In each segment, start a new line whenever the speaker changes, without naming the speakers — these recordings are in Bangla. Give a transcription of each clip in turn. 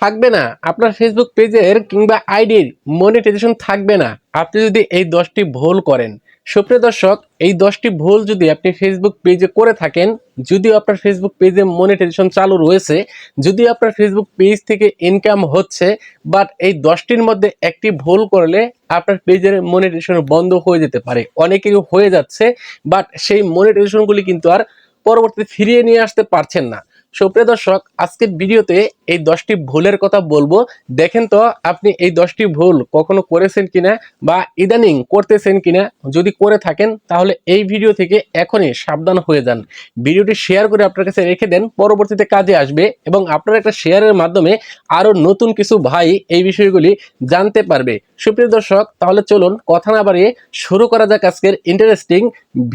থাকবে না। আপনার ফেসবুক পেজের কিংবা আইডির মনিটাইজেশন থাকবে না। আপনি যদি এই দশটি ভুল করেন, সুপ্রিয় দর্শক, এই দশটি ভুল যদি আপনি ফেসবুক পেজে করে থাকেন, যদিও আপনার ফেসবুক পেজে মনিটাইজেশন চালু রয়েছে, যদিও আপনার ফেসবুক পেজ থেকে ইনকাম হচ্ছে বাট এই দশটির মধ্যে একটি ভুল করলে আপনার পেজের মনিটাইজেশন বন্ধ হয়ে যেতে পারে। অনেকেই হয়ে যাচ্ছে বাট সেই মনিটাইজেশনগুলি কিন্তু আর পরবর্তীতে ফিরিয়ে নিয়ে আসতে পারছেন না। সুপ্রিয় দর্শক, আজকের ভিডিওতে এই দশটি ভুলের কথা বলব। দেখেন তো, আপনি এই দশটি ভুল কখনো করেছেন কিনা বা ইদানিং করতেছেন কিনা, যদি করে থাকেন, তাহলে এই ভিডিও থেকে এখনই সাবধান হয়ে যান। ভিডিওটি শেয়ার করে আপনার কাছে রেখে দেন, পরবর্তীতে কাজে আসবে এবং আপনার একটা শেয়ারের মাধ্যমে আরও নতুন কিছু ভাই এই বিষয়গুলি জানতে পারবে। সুপ্রিয় দর্শক, তাহলে চলুন কথা না বাড়িয়ে শুরু করা যাক আজকের ইন্টারেস্টিং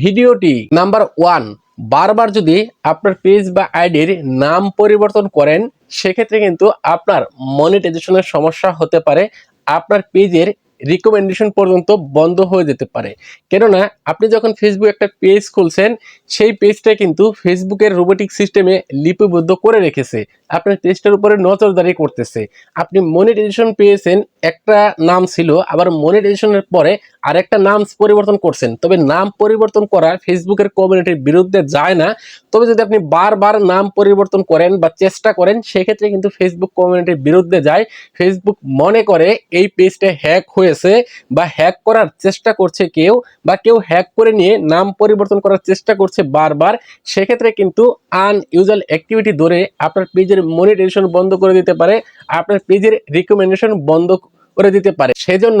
ভিডিওটি। নাম্বার ওয়ান বারবার যদি আপনার পেজ বা আইডির নাম পরিবর্তন করেন, সেক্ষেত্রে কিন্তু আপনার মনিটাইজেশনের সমস্যা হতে পারে। আপনার পেজের রিকমেন্ডেশন পর্যন্ত বন্ধ হয়ে যেতে পারে। কেননা, আপনি যখন ফেসবুক একটা পেজ খুলছেন, সেই পেজটা কিন্তু ফেসবুকের রোবোটিক সিস্টেমে লিপিবদ্ধ করে রেখেছে। আপনার পেজটার উপরে নজরদারি করতেছে। আপনি মনিটাইজেশন পেয়েছেন একটা নাম ছিল, আবার মনিটাইজেশনের পরে আরেকটা নাম পরিবর্তন করছেন। তবে নাম পরিবর্তন করা ফেসবুকের কমিউনিটির বিরুদ্ধে যায় না। তবে যদি আপনি বারবার নাম পরিবর্তন করেন বা চেষ্টা করেন, সেক্ষেত্রে কিন্তু ফেসবুক কমিউনিটির বিরুদ্ধে যায়। ফেসবুক মনে করে এই পেজটা হ্যাক হয়েছে বা হ্যাক করার চেষ্টা করছে কেউ বা কেউ হ্যাক করে নিয়ে নাম পরিবর্তন করার চেষ্টা করছে বারবার, সেক্ষেত্রে কিন্তু আন ইউজাল অ্যাক্টিভিটি ধরে আপনার পেজের মনিটাইজেশন বন্ধ করে দিতে পারে। আপনার পেজের রিকমেন্ডেশন বন্ধ করে দিতে পারে। সেজন্য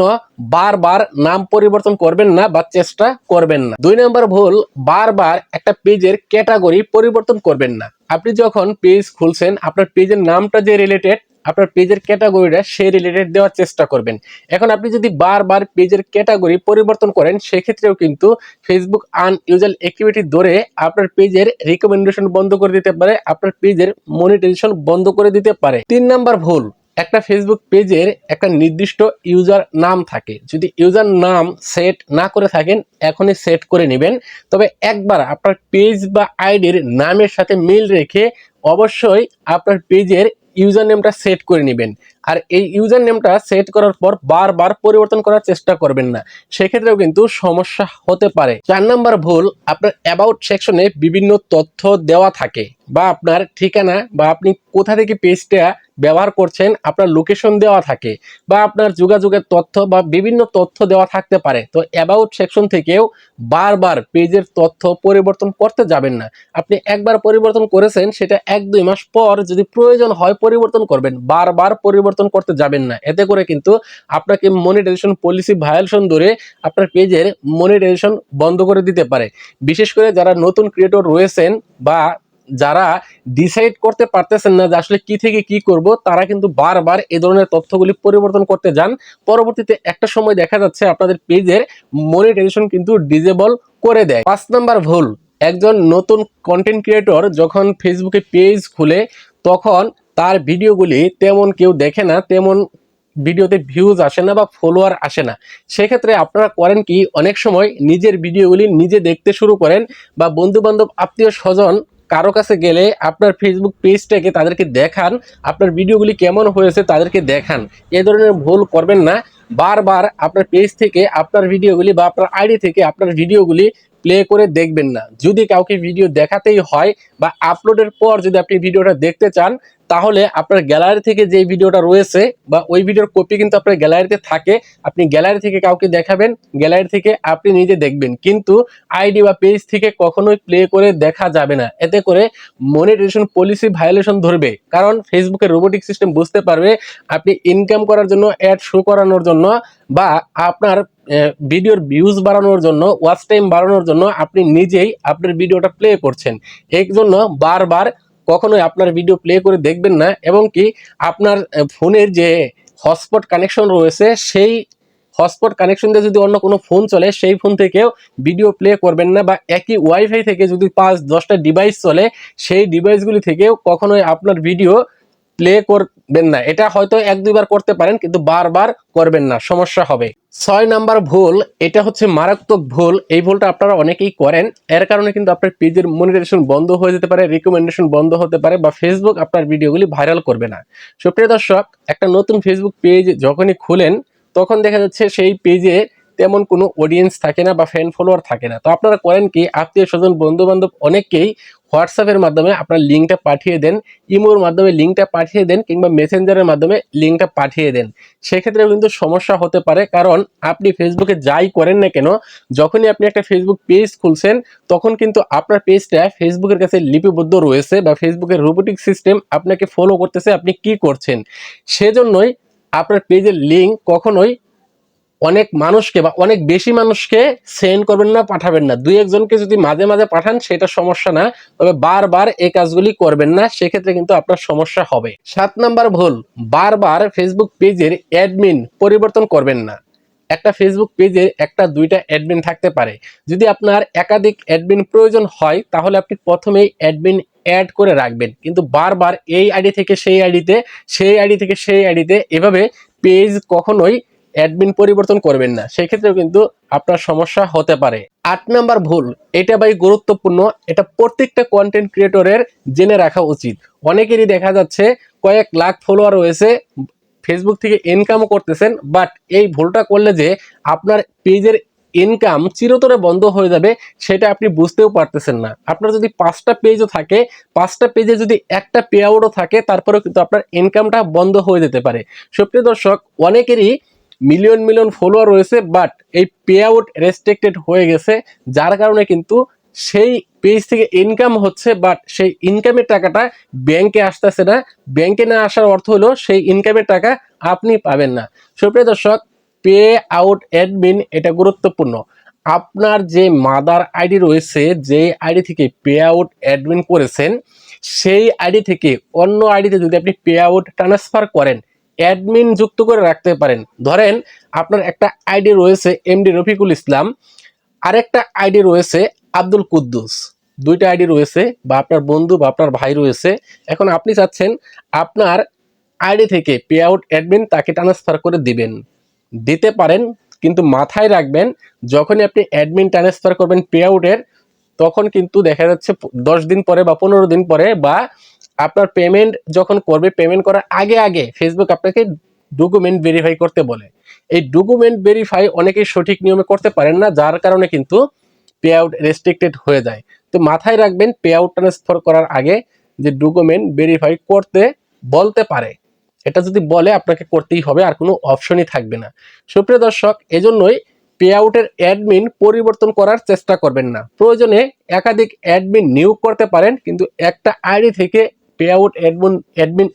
বারবার নাম পরিবর্তন করবেন না বা চেষ্টা করবেন না। দুই নম্বর ভুল, বারবার একটা পেজের ক্যাটাগরি পরিবর্তন করবেন না। আপনি যখন পেজ খুলছেন, আপনার পেজের নামটা যে রিলেটেড আপনার পেজের ক্যাটাগরিটা সেই রিলেটেড দেওয়ার চেষ্টা করবেন। এখন আপনি যদি বারবার পেজের ক্যাটাগরি পরিবর্তন করেন, সেক্ষেত্রেও কিন্তু ফেসবুক আন ইউজাল অ্যাক্টিভিটি ধরে আপনার পেজের রিকমেন্ডেশন বন্ধ করে দিতে পারে, আপনার পেজের মনিটাইজেশন বন্ধ করে দিতে পারে। তিন নাম্বার ভুল একটা ফেসবুক পেজের একটা নির্দিষ্ট ইউজার নাম থাকে। যদি ইউজার নাম সেট না করে থাকেন, এখনই সেট করে নেবেন। তবে একবার আপনার পেজ বা আইডির নামের সাথে মিল রেখে অবশ্যই আপনার পেজের ইউজার নেমটা সেট করে নেবেন। আর এই ইউজার নেমটা সেট করার পর বারবার পরিবর্তন করার চেষ্টা করবেন না। সেক্ষেত্রেও কিন্তু সমস্যা হতে পারে। চার নাম্বার ভুল, আপনার অ্যাবাউট সেকশনে বিভিন্ন তথ্য দেওয়া থাকে বা আপনার ঠিকানা বা আপনি কোথা থেকে পেজটা ব্যবহার করছেন, আপনার লোকেশন দেওয়া থাকে বা আপনার যোগাযোগের তথ্য বা বিভিন্ন তথ্য দেওয়া থাকতে পারে। তো অ্যাবাউট সেকশন থেকেও বারবার পেজের তথ্য পরিবর্তন করতে যাবেন না। আপনি একবার পরিবর্তন করেছেন, সেটা এক দুই মাস পর যদি প্রয়োজন হয় পরিবর্তন করবেন, বারবার পরিবর্তন করতে যাবেন না। এতে করে কিন্তু আপনাকে মনিটাইজেশন পলিসি ভায়োলেশন ধরে আপনার পেজের মনিটাইজেশন বন্ধ করে দিতে পারে। বিশেষ করে যারা নতুন ক্রিয়েটর রয়েছেন বা যারা ডিসাইড করতে পারতেছেন না যে আসলে কি থেকে কি করব, তারা কিন্তু বারবার এ ধরনের তথ্যগুলি পরিবর্তন করতে যান। পরবর্তীতে একটা সময় দেখা যাচ্ছে আপনাদের পেজের মনিটাইজেশন কিন্তু ডিজেবল করে দেয়। পাঁচ নাম্বার ভুল, একজন নতুন কন্টেন্ট ক্রিয়েটর যখন ফেসবুকে পেজ খুলে, তখন তার ভিডিওগুলি তেমন কেউ দেখে না, তেমন ভিডিওতে ভিউজ আসে না বা ফলোয়ার আসে না। সেক্ষেত্রে আপনারা করেন কি, অনেক সময় নিজের ভিডিওগুলি নিজে দেখতে শুরু করেন বা বন্ধু বান্ধব আত্মীয় স্বজন কারও কাছে গেলে আপনার ফেসবুক পেজটাকে তাদেরকে দেখান, আপনার ভিডিওগুলি কেমন হয়েছে তাদেরকে দেখান। এ ধরনের ভুল করবেন না। বারবার আপনার পেজ থেকে আপনার ভিডিওগুলি বা আপনার আইডি থেকে আপনার ভিডিওগুলি প্লে করে দেখবেন না। যদি কাউকে ভিডিও দেখাতেই হয় বা আপলোডের পর যদি আপনি ভিডিওটা দেখতে চান, তাহলে আপনার গ্যালারি থেকে যে ভিডিওটা রয়েছে বা ওই ভিডিওর কপি কিন্তু আপনার গ্যালারিতে থাকে। আপনি গ্যালারি থেকে কাউকে দেখাবেন গ্যালারি থেকে আপনি নিজে দেখবেন। কিন্তু আইডি বা পেজ থেকে কখনোই প্লে করে দেখা যাবে না। এতে করে মনিটাইজেশন পলিসি ভায়োলেশন ধরবে। কারণ ফেসবুকের রোবোটিক সিস্টেম বুঝতে পারবে আপনি ইনকাম করার জন্য অ্যাড শো করানোর জন্য বা আপনার ভিডিওর ভিউজ বাড়ানোর জন্য ওয়াচ টাইম বাড়ানোর জন্য আপনি নিজেই আপনার ভিডিওটা প্লে করছেন। এই জন্য বারবার কখনোই আপনার ভিডিও প্লে করে দেখবেন না, এবং কি আপনার ফোনের যে হটস্পট কানেকশন রয়েছে, সেই হটস্পট কানেকশন দিয়ে যদি অন্য কোনো ফোন চলে, সেই ফোন থেকেও ভিডিও প্লে করবেন না, বা একই ওয়াইফাই থেকে যদি পাঁচ, দশটা ডিভাইস চলে, সেই ডিভাইসগুলি থেকেও কখনোই আপনার ভিডিও প্লে করবেন না। এটা হয়তো এক, দুইবার করতে পারেন, কিন্তু বারবার করবেন না। সমস্যা হবে। ছয় নাম্বার ভুল, এটা হচ্ছে মারাত্মক ভুল। এই ভুলটা আপনারা অনেকেই করেন। এর কারণে কিন্তু আপনার পেজের মনিটাইজেশন বন্ধ হয়ে যেতে পারে রিকমেন্ডেশন বন্ধ হতে পারে, বা ফেসবুক আপনার ভিডিওগুলি ভাইরাল করবে না। সুপ্রিয় দর্শক, একটা নতুন ফেসবুক পেজ যখনই খুলেন, তখন দেখা যাচ্ছে সেই পেজে তেমন কোনো অডিয়েন্স থাকে না বা ফ্যান ফলোয়ার থাকে না। তো আপনারা করেন কি, আত্মীয় স্বজন বন্ধু বান্ধব অনেকেই হোয়াটসঅ্যাপের মাধ্যমে আপনার লিঙ্কটা পাঠিয়ে দেন ইমোর মাধ্যমে লিঙ্কটা পাঠিয়ে দেন কিংবা মেসেঞ্জারের মাধ্যমে লিঙ্কটা পাঠিয়ে দেন। সেক্ষেত্রে কিন্তু সমস্যা হতে পারে, কারণ আপনি ফেসবুকে যাই করেন না কেন, যখনই আপনি একটা ফেসবুক পেজ খুলছেন, তখন কিন্তু আপনার পেজটা ফেসবুকের কাছে লিপিবদ্ধ রয়েছে বা ফেসবুকের রোবোটিক সিস্টেম আপনাকে ফলো করতেছে, আপনি কি করছেন? সেজন্যই আপনার পেজের লিঙ্ক কখনোই অনেক মানুষকে বা অনেক বেশি মানুষকে সেন্ড করবেন না, পাঠাবেন না। দুই একজনকে যদি মাঝে মাঝে পাঠান, সেটা সমস্যা না। তবে বারবার এই কাজগুলি করবেন না, সেক্ষেত্রে কিন্তু আপনার সমস্যা হবে। সাত নাম্বার ভুল, বারবার ফেসবুক পেজের অ্যাডমিন পরিবর্তন করবেন না। একটা ফেসবুক পেজে একটা, দুইটা অ্যাডমিন থাকতে পারে। যদি আপনার একাধিক অ্যাডমিন প্রয়োজন হয়, তাহলে আপনি প্রথমেই অ্যাডমিন অ্যাড করে রাখবেন। কিন্তু বারবার এই আইডি থেকে সেই আইডিতে, সেই আইডি থেকে সেই আইডিতে, এভাবে পেজ কখনোই অ্যাডমিন পরিবর্তন করবেন না। সেক্ষেত্রেও কিন্তু আপনার সমস্যা হতে পারে। আট নাম্বার ভুল, এটা ভাই গুরুত্বপূর্ণ, এটা প্রত্যেকটা কন্টেন্ট ক্রিয়েটরের জেনে রাখা উচিত। অনেকেরই দেখা যাচ্ছে কয়েক লাখ ফলোয়ার রয়েছে ফেসবুক থেকে ইনকামও করতেছেন বাট এই ভুলটা করলে যে আপনার পেজের ইনকাম চিরতরে বন্ধ হয়ে যাবে, সেটা আপনি বুঝতেও পারতেছেন না। আপনার যদি পাঁচটা পেজও থাকে, পাঁচটা পেজে যদি একটা পে আউটও থাকে, তারপরেও কিন্তু আপনার ইনকামটা বন্ধ হয়ে যেতে পারে। সুপ্রিয় দর্শক, অনেকেরই মিলিয়ন মিলিয়ন ফলোয়ার রয়েছে বাট এই পে আউট রেস্ট্রিক্টেড হয়ে গেছে, যার কারণে কিন্তু সেই পেজ থেকে ইনকাম হচ্ছে বাট সেই ইনকামের টাকাটা ব্যাংকে আসতেছে না। ব্যাংকে না আসার অর্থ হলো সেই ইনকামের টাকা আপনি পাবেন না। সুপ্রিয় দর্শক পে আউট অ্যাডমিন এটা গুরুত্বপূর্ণ। আপনার যে মাদার আইডি রয়েছে, যে আইডি থেকে পে আউট অ্যাডমিন করেছেন, সেই আইডি থেকে অন্য আইডিতে যদি আপনি পে আউট ট্রান্সফার করেন অ্যাডমিন যুক্ত করে রাখতে পারেন। ধরেন, আপনার একটা আইডি রয়েছে এমডি রফিকুল ইসলাম, আরেকটা আইডি রয়েছে আব্দুল কুদ্দুস। দুইটা আইডি রয়েছে, বা আপনার বন্ধু বা আপনার ভাই রয়েছে। এখন আপনি চাচ্ছেন আপনার আইডি থেকে পে আউট অ্যাডমিন তাকে ট্রান্সফার করে দিবেন। দিতে পারেন, কিন্তু মাথায় রাখবেন, যখনই আপনি অ্যাডমিন ট্রান্সফার করবেন পে আউটের তখন কিন্তু দেখা যাচ্ছে দশ দিন পরে বা পনেরো দিন পরে বা আপনার পেমেন্ট যখন করবে পেমেন্ট করার আগে আগে ফেসবুক আপনাকে ডকুমেন্ট ভেরিফাই করতে বলে। এই ডকুমেন্ট ভেরিফাই অনেকেই সঠিক নিয়মে করতে পারেন না, যার কারণে কিন্তু পে আউট রেস্ট্রিক্টেড হয়ে যায়। তো মাথায় রাখবেন পে আউট ট্রান্সফার করার আগে যে ডকুমেন্ট ভেরিফাই করতে বলতে পারে, এটা যদি বলে আপনাকে করতেই হবে, আর কোনো অপশনই থাকবে না। সুপ্রিয় দর্শক, এজন্যই পে আউটের অ্যাডমিন পরিবর্তন করার চেষ্টা করবেন না। প্রয়োজনে একাধিক অ্যাডমিন নিয়োগ করতে পারেন, কিন্তু একটা আইডি থেকে পে আউট অ্যাডমিন অ্যাডমিন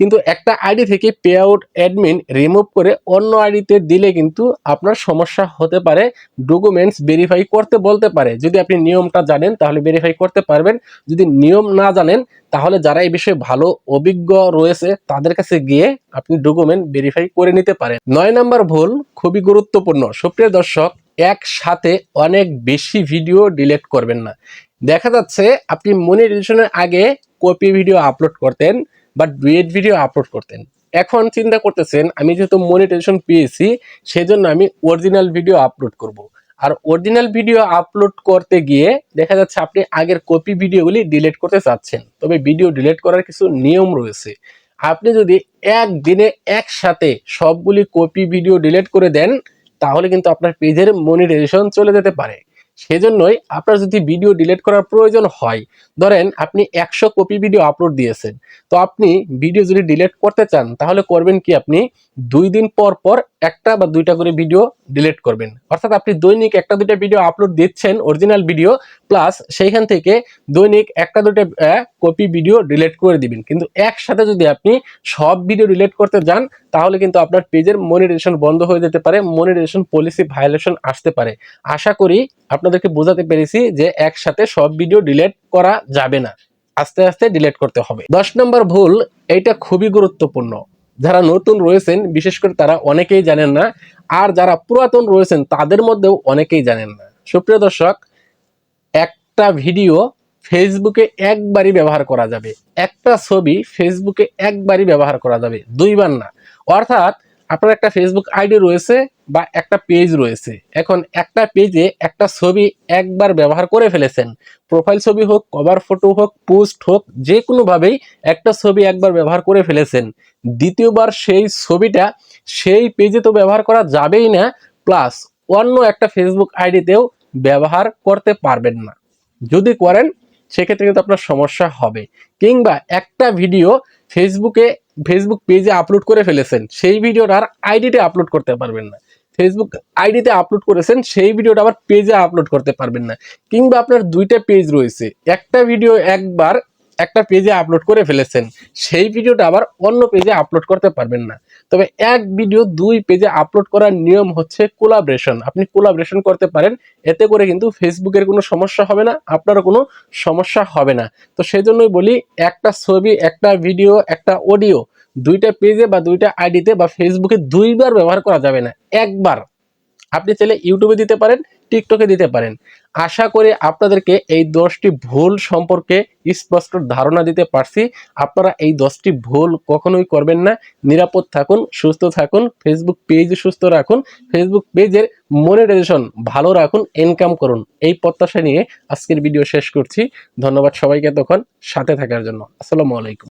কিন্তু একটা আইডি থেকে পে আউট অ্যাডমিন রিমুভ করে অন্য আইডিতে দিলে কিন্তু আপনার সমস্যা হতে পারে ডকুমেন্টস ভেরিফাই করতে বলতে পারে। যদি আপনি নিয়মটা জানেন, তাহলে ভেরিফাই করতে পারবেন। যদি নিয়ম না জানেন, তাহলে যারা এই বিষয়ে ভালো, অভিজ্ঞ রয়েছে, তাদের কাছে গিয়ে আপনি ডকুমেন্ট ভেরিফাই করে নিতে পারেন। নয় নাম্বার ভুল, খুবই গুরুত্বপূর্ণ। সুপ্রিয় দর্শক, একসাথে অনেক বেশি ভিডিও ডিলিট করবেন না। দেখা যাচ্ছে, আপনি মনিটাইজেশনের আগে কপি ভিডিও আপলোড করতেন বা ডুয়েট ভিডিও আপলোড করতেন। এখন চিন্তা করতেছেন, আমি যেহেতু মনিটাইজেশন পেয়েছি, সেজন্য আমি অরিজিনাল ভিডিও আপলোড করব। আর অরিজিনাল ভিডিও আপলোড করতে গিয়ে দেখা যাচ্ছে আপনি আগের কপি ভিডিওগুলি ডিলিট করতে চাচ্ছেন। তবে ভিডিও ডিলিট করার কিছু নিয়ম রয়েছে। আপনি যদি একদিনে একসাথে সবগুলি কপি ভিডিও ডিলিট করে দেন, তাহলে কিন্তু আপনার পেজের মনিটাইজেশন চলে যেতে পারে। সেজন্যই আপনার যদি ভিডিও ডিলিট করার প্রয়োজন হয়, ধরেন আপনি একশো কপি ভিডিও আপলোড দিয়েছেন, তো আপনি ভিডিও যদি ডিলিট করতে চান, তাহলে করবেন কি আপনি দুই দিন পর পর একটা বা দুইটা করে ভিডিও ডিলিট করবেন। অর্থাৎ আপনি দৈনিক একটা দুইটা ভিডিও আপলোড দিচ্ছেন অরিজিনাল ভিডিও প্লাস সেইখান থেকে দৈনিক একটা দুটো কপি ভিডিও ডিলিট করে দিবেন। কিন্তু একসাথে যদি আপনি সব ভিডিও ডিলিট করতে যান, তাহলে কিন্তু আপনার পেজের মনিটেশন বন্ধ হয়ে যেতে পারে মনিটাইজেশন পলিসি ভায়োলেশন আসতে পারে। আশা করি আপনাদেরকে বোঝাতে পেরেছি যে একসাথে সব ভিডিও ডিলিট করা যাবে না। আস্তে আস্তে ডিলিট করতে হবে। দশ নম্বর ভুল, এইটা খুবই গুরুত্বপূর্ণ। যারা নতুন রয়েছেন, বিশেষ করে তারা অনেকেই জানেন না, আর যারা পুরাতন রয়েছেন, তাদের মধ্যেও অনেকেই জানেন না। সুপ্রিয় দর্শক, একটা ভিডিও ফেসবুকে একবারই ব্যবহার করা যাবে। একটা ছবি ফেসবুকে একবারই ব্যবহার করা যাবে। দুইবার না। অর্থাৎ আপনার একটা ফেসবুক আইডি রয়েছে বা একটা পেজ রয়েছে। এখন একটা পেজে একটা ছবি একবার ব্যবহার করে ফেলেছেন। প্রোফাইল ছবি হোক কভার ফটো হোক পোস্ট হোক, যে কোনোভাবেই একটা ছবি একবার ব্যবহার করে ফেলেছেন। দ্বিতীয়বার সেই ছবিটা সেই পেজে তো ব্যবহার করা যাবেই না প্লাস অন্য একটা ফেসবুক আইডিতেও ব্যবহার করতে পারবেন না। যদি করেন, সেক্ষেত্রে কিন্তু আপনার সমস্যা হবে। কিংবা একটা ভিডিও ফেসবুকে ফেসবুক পেজে আপলোড করে ফেলেছেন, সেই ভিডিওটা আর আইডিতে আপলোড করতে পারবেন না। ফেসবুক আইডিতে আপলোড করেছেন, সেই ভিডিওটা আবার পেজে আপলোড করতে পারবেন না। কিংবা আপনার দুইটা পেজ রয়েছে, একটা ভিডিও একবার একটা পেজে আপলোড করে ফেলেছেন, সেই ভিডিওটা আবার অন্য পেজে আপলোড করতে পারবেন না। তবে এক ভিডিও দুই পেজে আপলোড করার নিয়ম হচ্ছে কোলাবরেশন আপনি কোলাবরেশন করতে পারেন, এতে করে কিন্তু ফেসবুকের কোনো সমস্যা হবে না, আপনারও কোনো সমস্যা হবে না। তো সেই জন্যই বলি, একটা ছবি, একটা ভিডিও একটা অডিও দুইটা পেজে বা দুইটা আইডিতে বা ফেসবুকে দুইবার ব্যবহার করা যাবে না, একবার। আপনি চাইলে ইউটিউবে দিতে পারেন, টিকটকে দিতে পারেন। আশা করি আপনাদেরকে এই দশটি ভুল সম্পর্কে স্পষ্ট ধারণা দিতে পারছি। আপনারা এই দশটি ভুল কখনোই করবেন না। নিরাপদ থাকুন, সুস্থ থাকুন ফেসবুক পেজ সুস্থ রাখুন ফেসবুক পেজের মনিটাইজেশন ভালো রাখুন ইনকাম করুন। এই প্রত্যাশা নিয়ে আজকের ভিডিও শেষ করছি। ধন্যবাদ সবাইকে তখন সাথে থাকার জন্য। আসসালামু আলাইকুম।